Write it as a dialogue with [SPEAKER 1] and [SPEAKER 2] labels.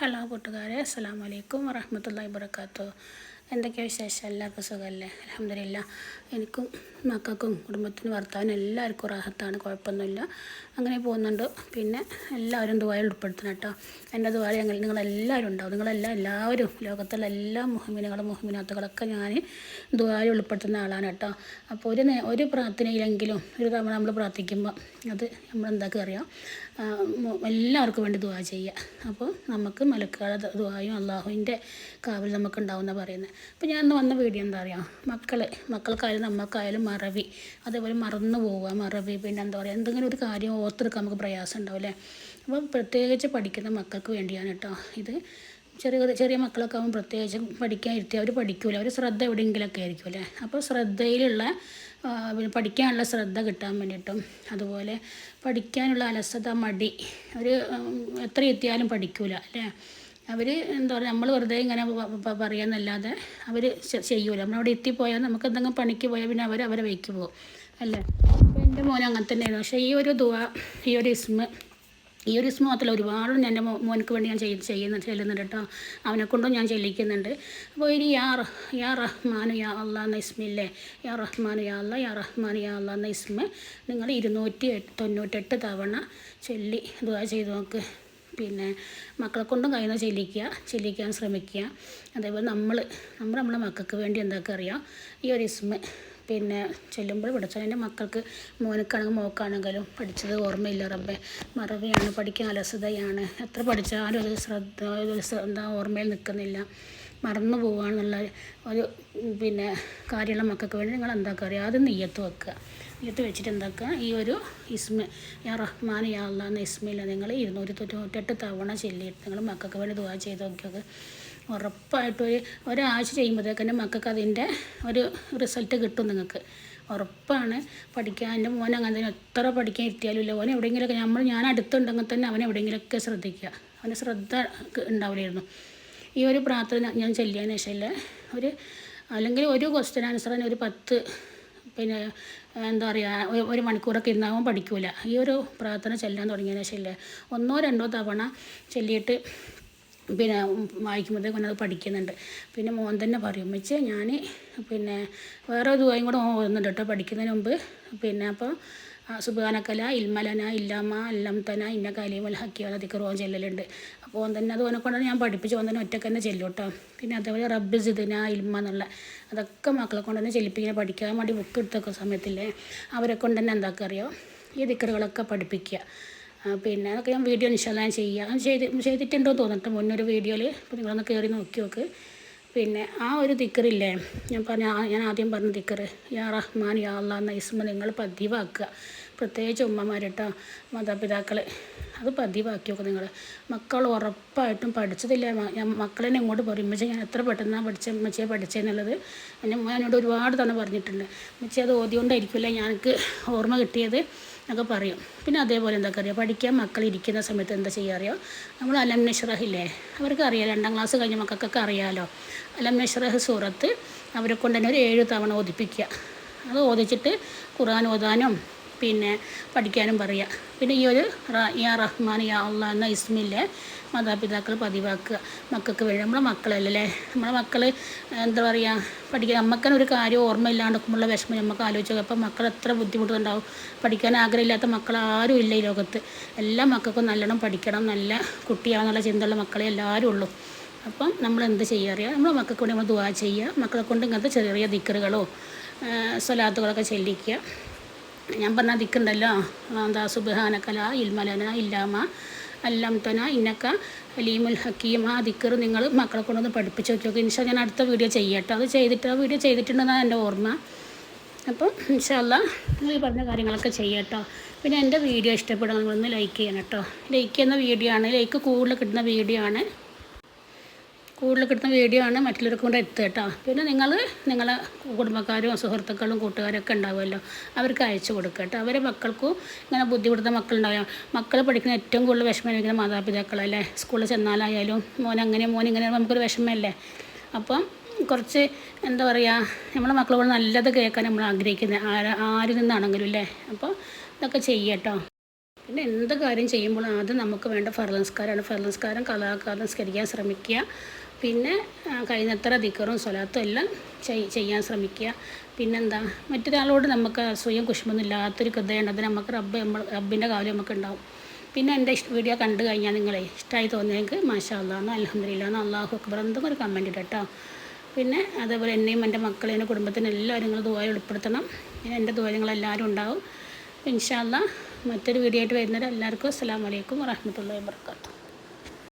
[SPEAKER 1] Hello കൂട്ടുകാരെ അസ്സാം വലൈക്കും വറഹമത്തല്ലാ വാബർക്കാത്തു എന്തൊക്കെയാണ് വിശേഷം? എല്ലാവർക്കും സുഖമല്ലേ അലഹമില്ല എനിക്കും മക്കൾക്കും കുടുംബത്തിനും ഭർത്താവിനും എല്ലാവർക്കും റാഹത്താണ്. കുഴപ്പമൊന്നുമില്ല. അങ്ങനെ പോകുന്നുണ്ട്. പിന്നെ എല്ലാവരും ദുബായിൽ ഉൾപ്പെടുത്തണം കേട്ടോ. എന്റെ ദുബായ ഞങ്ങൾ നിങ്ങളെല്ലാവരും ഉണ്ടാവും. നിങ്ങളെല്ലാം എല്ലാവരും ലോകത്തുള്ള എല്ലാ മുഹമ്മിനുകളും മുഹമ്മിനാത്തുകളൊക്കെ ഞാൻ ദുബായിൽ ഉൾപ്പെടുത്തുന്ന ആളാണ് കേട്ടോ. അപ്പോൾ ഒരു ഒരു പ്രാർത്ഥനയിലെങ്കിലും ഒരു തവണ നമ്മൾ പ്രാർത്ഥിക്കുമ്പോൾ അത് നമ്മൾ എന്താക്കുക അറിയാം? എല്ലാവർക്കും വേണ്ടി ദുവാ ചെയ്യുക. അപ്പോൾ നമുക്ക് മലക്കാട് ദുബായും അള്ളാഹുവിന്റെ കാവൽ നമുക്ക് ഉണ്ടാവുന്ന പറയുന്നത്. അപ്പോൾ ഞാൻ ഇന്ന് വന്ന വീഡിയോ എന്താ പറയുക മക്കൾ മക്കൾക്കായാലും നമ്മൾക്കായാലും മറവി. അതേപോലെ മറന്നു പോവുക മറവി. പിന്നെ എന്താ പറയുക എന്തെങ്കിലും ഒരു കാര്യം ഓർത്തെടുക്കാൻ നമുക്ക് പ്രയാസം ഉണ്ടാവും അല്ലേ? അപ്പോൾ പ്രത്യേകിച്ച് പഠിക്കുന്ന മക്കൾക്ക് വേണ്ടിയാണ് കേട്ടോ ഇത്. ചെറിയ ചെറിയ മക്കളൊക്കെ ആകുമ്പോൾ പ്രത്യേകിച്ച് പഠിക്കാൻ ഇരുത്തി അവർ പഠിക്കൂല. അവർ ശ്രദ്ധ എവിടെയെങ്കിലുമൊക്കെ ആയിരിക്കും അല്ലേ? അപ്പോൾ ശ്രദ്ധയിലുള്ള പഠിക്കാനുള്ള ശ്രദ്ധ കിട്ടാൻ വേണ്ടിയിട്ടും അതുപോലെ പഠിക്കാനുള്ള അലസത മടി. അവർ എത്ര എത്തിയാലും പഠിക്കൂല അല്ലേ? അവർ എന്താ പറയുക നമ്മൾ വെറുതെ ഇങ്ങനെ പറയാന്നല്ലാതെ അവർ ചെയ്യൂല. നമ്മളവിടെ എത്തിപ്പോയാൽ നമുക്ക് എന്തെങ്കിലും പണിക്ക് പോയാൽ പിന്നെ അവർ അവരെ വയ്ക്ക് പോകും. അല്ലേ? അപ്പോൾ എന്റെ മോൻ അങ്ങനെ തന്നെയായിരുന്നു പക്ഷേ ഈ ഒരു ദുവ ഈ ഒരു ഇസ്മ ഈ ഒരു ഇസ്മ മാത്രമല്ല ഒരുപാട് ഞാൻ എന്റെ മോനക്ക് വേണ്ടി ഞാൻ ചെയ് ചെയ്യുന്ന ചെല്ലുന്നുണ്ട് കേട്ടോ. അവനെ കൊണ്ടും ഞാൻ ചെല്ലിക്കുന്നുണ്ട്. അപ്പോൾ ഇനി യാ യാ റഹ്മാനു യാ അള്ളാ എന്ന ഇസ്മില്ലേ? യാ റഹ്മാനു യാ അല്ല യാ റഹ്മാനു യാ അള്ളാ എന്ന ഇസ്മ. നിങ്ങൾ ഇരുന്നൂറ്റി തൊണ്ണൂറ്റെട്ട് തവണ ചൊല്ലി ദുവാ ചെയ്ത് നോക്ക്. പിന്നെ മക്കളെ കൊണ്ടും കഴിയുന്ന ചെല്ലിക്കുക ചെല്ലിക്കാൻ ശ്രമിക്കുക. അതേപോലെ നമ്മൾ നമ്മൾ നമ്മുടെ മക്കൾക്ക് വേണ്ടി എന്താക്കുക അറിയാം? ഈ ഒരു ഇസ്മ പിന്നെ ചെല്ലുമ്പോൾ പഠിച്ചതിന്റെ മക്കൾക്ക് മോനക്കാണെങ്കിലും മോക്കാണെങ്കിലും പഠിച്ചത് ഓർമ്മയില്ല റബ്ബെ. മറവിയാണ് പഠിക്കാൻ അലസതയാണ്. എത്ര പഠിച്ചാലും ഒരു ശ്രദ്ധ എന്താ ഓർമ്മയിൽ നിൽക്കുന്നില്ല. മറന്നു പോകാന്നുള്ള ഒരു പിന്നെ കാര്യമുള്ള മക്കൾക്ക് വേണ്ടി നിങ്ങൾ എന്താക്കുക അറിയാം? ആദ്യം നെയ്യത്ത് വെക്കുക. നെയ്യത്ത് വെച്ചിട്ട് എന്താക്കുക? ഈ ഒരു ഇസ്മ യാ റഹ്മാൻ യാ അള്ളാഹ് എന്ന ഇസ്മയിൽ നിങ്ങൾ ഇരുന്നൂറ്റി തൊണ്ണൂറ്റെട്ട് തവണ ചൊല്ലിയിട്ട് നിങ്ങൾ മക്കൾക്ക് വേണ്ടി ദുവാ ചെയ്ത് നോക്കിയൊക്കെ ഉറപ്പായിട്ടും ഒരു ഒരാഴ്ച ചെയ്യുമ്പോഴത്തേക്കന്നെ മക്കൾക്ക് അതിന്റെ ഒരു റിസൾട്ട് കിട്ടും നിങ്ങൾക്ക്. ഉറപ്പാണ്. പഠിക്കാൻ എന്റെ മോൻ അങ്ങനെ തന്നെ എത്ര പഠിക്കാൻ ഇരുത്തിയാലും ഇല്ല. ഓൻ എവിടെയെങ്കിലുമൊക്കെ നമ്മൾ ഞാൻ അടുത്തുണ്ടെങ്കിൽ തന്നെ അവൻ എവിടെയെങ്കിലുമൊക്കെ ശ്രദ്ധിക്കുക. അവന് ശ്രദ്ധ ഉണ്ടാവില്ലായിരുന്നു. ഈ ഒരു പ്രാർത്ഥന ഞാൻ ചൊല്ലിയതിന് ശേഷമില്ല ഒരു അല്ലെങ്കിൽ ഒരു ക്വസ്റ്റ്യൻ തന്നെ ഒരു പത്ത് പിന്നെ എന്താ പറയുക ഒരു- മണിക്കൂറൊക്കെ ഇരുന്നാവും പഠിക്കൂല. ഈ ഒരു പ്രാർത്ഥന ചെല്ലാൻ തുടങ്ങിയതിന് ശേഷമില്ല ഒന്നോ രണ്ടോ തവണ ചൊല്ലിയിട്ട് പിന്നെ വായിക്കുമ്പോഴത്തേക്കും അത് പഠിക്കുന്നുണ്ട്. പിന്നെ മോൻ തന്നെ പറയും വെച്ച് ഞാൻ പിന്നെ വേറെ ദുബായും കൂടെ ഓന്നുണ്ട് കേട്ടോ പഠിക്കുന്നതിന് മുമ്പ്. പിന്നെ അപ്പോൾ സുബാനക്കല ഇൽമലന ഇല്ലാമ അല്ലംതന ഇന്ന കലീമൽ ഹക്കിയാൽ അതിക്ക് റോൻ ചെല്ലലുണ്ട്. അപ്പോൾ തന്നെ അത് ഓനെ കൊണ്ടാണ് ഞാൻ പഠിപ്പിച്ചു ഓൻ തന്നെ ഒറ്റയ്ക്ക് തന്നെ ചെല്ലും കേട്ടോ പിന്നെ അതേപോലെ റബ്ബ് സിദിന ഇൽമ എന്നുള്ള അതൊക്കെ മക്കളെ കൊണ്ട് തന്നെ ചെല്ലിപ്പിങ്ങനെ പഠിക്കാൻ വേണ്ടി ബുക്ക് എടുത്തൊക്കെ സമയത്തില്ലേ അവരെ കൊണ്ട് തന്നെ എന്താക്കുക അറിയോ ഈ ദിക്കറുകളൊക്കെ പഠിപ്പിക്കുക പിന്നെ അതൊക്കെ ഞാൻ വീഡിയോ ഇൻഷാല്ല ചെയ്യുക ചെയ്ത് ചെയ്തിട്ടുണ്ടോ തോന്നിട്ട് മുന്നൊരു വീഡിയോയിൽ ഇപ്പോൾ നിങ്ങളൊന്ന് കയറി നോക്കി നോക്ക്. പിന്നെ ആ ഒരു ദിക്കറില്ലേ? ഞാൻ പറഞ്ഞ ഞാൻ ആദ്യം പറഞ്ഞ ദിക്കറ് യാ റഹ്മാൻ യാ അള്ളാ എന്ന ഇസ്മ നിങ്ങൾ പതിവാക്കുക. പ്രത്യേകിച്ച് ഉമ്മമാരിട്ടോ മാതാപിതാക്കൾ അത് പതിവാക്കി നിങ്ങൾ മക്കൾ ഉറപ്പായിട്ടും പഠിച്ചതില്ല? ഞാൻ മക്കളെന്നെ ഇങ്ങോട്ട് പറയും ഉമ്മച്ച ഞാൻ എത്ര പെട്ടെന്നാണ് പഠിച്ച ഉമ്മച്ചയെ പഠിച്ചതെന്നുള്ളത് എന്നെ ഉമ്മ എന്നോട് ഒരുപാട് തന്നെ പറഞ്ഞിട്ടുണ്ട്. ഉമ്മച്ചെ അത് ഓതിയോണ്ടായിരിക്കില്ല ഞങ്ങൾക്ക് ഓർമ്മ കിട്ടിയത്. എന്നൊക്കെ പറയും. പിന്നെ അതേപോലെ എന്താ അറിയുക പഠിക്കാൻ മക്കൾ ഇരിക്കുന്ന സമയത്ത് എന്താ ചെയ്യുക അറിയോ? നമ്മൾ അലം നഷ്റഹില്ലേ അവർക്ക് അറിയാം രണ്ടാം ക്ലാസ് കഴിഞ്ഞ മക്കൾക്കൊക്കെ അറിയാമല്ലോ അലം നഷ്റഹ് സൂറത്ത് അവരെ കൊണ്ട് തന്നെ ഒരു ഏഴ് തവണ ഓതിപ്പിക്കുക. അത് ഓതിച്ചിട്ട് ഖുർആൻ ഓതാനും പിന്നെ പഠിക്കാനും പറയുക പിന്നെ ഈ ഒരു യാ റഹ്മാൻ യാ അള്ള എന്ന ഇസ്മില്ലേ മാതാപിതാക്കൾ പതിവാക്കുക. മക്കൾക്ക് വേണ്ടി നമ്മളെ മക്കളല്ലേ? നമ്മളെ മക്കൾ എന്താ പറയുക പഠിക്കാൻ നമുക്കന്നെ ഒരു കാര്യം ഓർമ്മയില്ലാണ്ടിരിക്കുമ്പോഴുള്ള വിഷമം നമുക്ക് ആലോചിച്ചു അപ്പം മക്കൾ എത്ര ബുദ്ധിമുട്ടുണ്ടാവും? പഠിക്കാൻ ആഗ്രഹമില്ലാത്ത മക്കൾ ആരും ഇല്ല ഈ ലോകത്ത്. എല്ലാ മക്കൾക്കും നല്ലോണം പഠിക്കണം. നല്ല കുട്ടിയാണെന്നുള്ള ചിന്തയുള്ള മക്കളെ എല്ലാവരും ഉള്ളൂ. അപ്പം നമ്മൾ എന്ത് ചെയ്യുക അറിയാം? നമ്മളെ മക്കൾക്ക് വേണ്ടി നമ്മൾ ദുവാ ചെയ്യുക. മക്കളെ കൊണ്ട് ഇങ്ങനത്തെ ചെറിയ ചെറിയ ദിക്കറുകളോ സ്വലാത്തുകളൊക്കെ ചെല്ലിക്കുക. ഞാൻ പറഞ്ഞ ദിക്കുണ്ടല്ലോ എന്താ സുബഹാനക്കല ഇൽമലന ഇല്ലാമ അല്ലംതന ഇന്നക്ക അലീമുൽ ഹക്കീം. ആ ദിക്കർ നിങ്ങൾ മക്കളെ കൊണ്ടൊന്ന് പഠിപ്പിച്ച് നോക്കി. ഇൻഷാ ഞാൻ അടുത്ത വീഡിയോ ചെയ്യട്ടോ. അത് ചെയ്തിട്ട് ആ വീഡിയോ ചെയ്തിട്ടുണ്ടെന്നാണ് എന്റെ ഓർമ്മ. അപ്പം ഇൻഷാല്ല നിങ്ങൾ ഈ പറഞ്ഞ കാര്യങ്ങളൊക്കെ ചെയ്യട്ടോ. പിന്നെ എന്റെ വീഡിയോ ഇഷ്ടപ്പെടുക നിങ്ങളൊന്ന് ലൈക്ക് ചെയ്യണം കേട്ടോ ലൈക്ക് ചെയ്യുന്ന വീഡിയോ ആണ്. ലൈക്ക് കൂടുതൽ കിട്ടുന്ന വീഡിയോ ആണ്. കൂടുതൽ കിട്ടുന്ന വീഡിയോ ആണ് മറ്റുള്ളവർക്ക് കൊണ്ട് എത്തുക കേട്ടോ. പിന്നെ നിങ്ങൾ നിങ്ങളെ കുടുംബക്കാരും സുഹൃത്തുക്കളും കൂട്ടുകാരൊക്കെ ഉണ്ടാവുമല്ലോ. അവർക്ക് അയച്ചു കൊടുക്കുക കേട്ടോ. അവരെ മക്കൾക്കും ഇങ്ങനെ ബുദ്ധിമുട്ടുന്ന മക്കളുണ്ടാവും മക്കൾ പഠിക്കുന്ന ഏറ്റവും കൂടുതൽ വിഷമം അനുഭവിക്കുന്ന മാതാപിതാക്കളല്ലേ സ്കൂളിൽ ചെന്നാലായാലും മോൻ അങ്ങനെ മോൻ ഇങ്ങനെ നമുക്കൊരു വിഷമമല്ലേ? അപ്പം കുറച്ച് എന്താ പറയുക നമ്മളെ മക്കളോട് നല്ലത് കേൾക്കാൻ നമ്മൾ ആഗ്രഹിക്കുന്നത് ആര് ആരിൽ നിന്നാണെങ്കിലും അല്ലേ? അപ്പോൾ ഇതൊക്കെ ചെയ്യട്ടോ പിന്നെ എന്ത് കാര്യം ചെയ്യുമ്പോഴും ആദ്യം നമുക്ക് വേണ്ട ഫർലംസ്കാരാണ് ഫർലംസ്കാരം കലാകാലം സ്കരിക്കാൻ ശ്രമിക്കുക. പിന്നെ കഴിഞ്ഞത്ര ദിക്കറും സ്വലാത്തും എല്ലാം ചെയ് ചെയ്യാൻ ശ്രമിക്കുക. പിന്നെന്താ മറ്റൊരാളോട് നമുക്ക് സ്വയം കുഷ്മൊന്നും ഇല്ലാത്തൊരു കൃതയുണ്ട്. അത് നമുക്ക് റബ്ബ് നമ്മൾ റബ്ബിന്റെ കാര്യം നമുക്ക് ഉണ്ടാവും പിന്നെ എന്റെ വീഡിയോ കണ്ടു കഴിഞ്ഞാൽ നിങ്ങളെ ഇഷ്ടമായി തോന്നിയെങ്കിൽ മാഷാ അള്ളാന്ന് അലഹമില്ലാന്ന് അള്ളാഹു അക്ബർ എന്തും ഒരു കമന്റ് കേട്ടോ പിന്നെ അതേപോലെ എന്നെയും എന്റെ മക്കളെയും എന്റെ കുടുംബത്തിനെ എല്ലാവരും നിങ്ങൾ ദുബായി ഉൾപ്പെടുത്തണം. എന്റെ ദുബായങ്ങളെല്ലാവരും ഉണ്ടാവും. ഇൻഷാല്ല മറ്റൊരു വീഡിയോ ആയിട്ട് വരുന്നവരെ എല്ലാവർക്കും അസ്സാം വലൈക്കും വറഹമത്തല്ലാ വാബർക്കാത്തു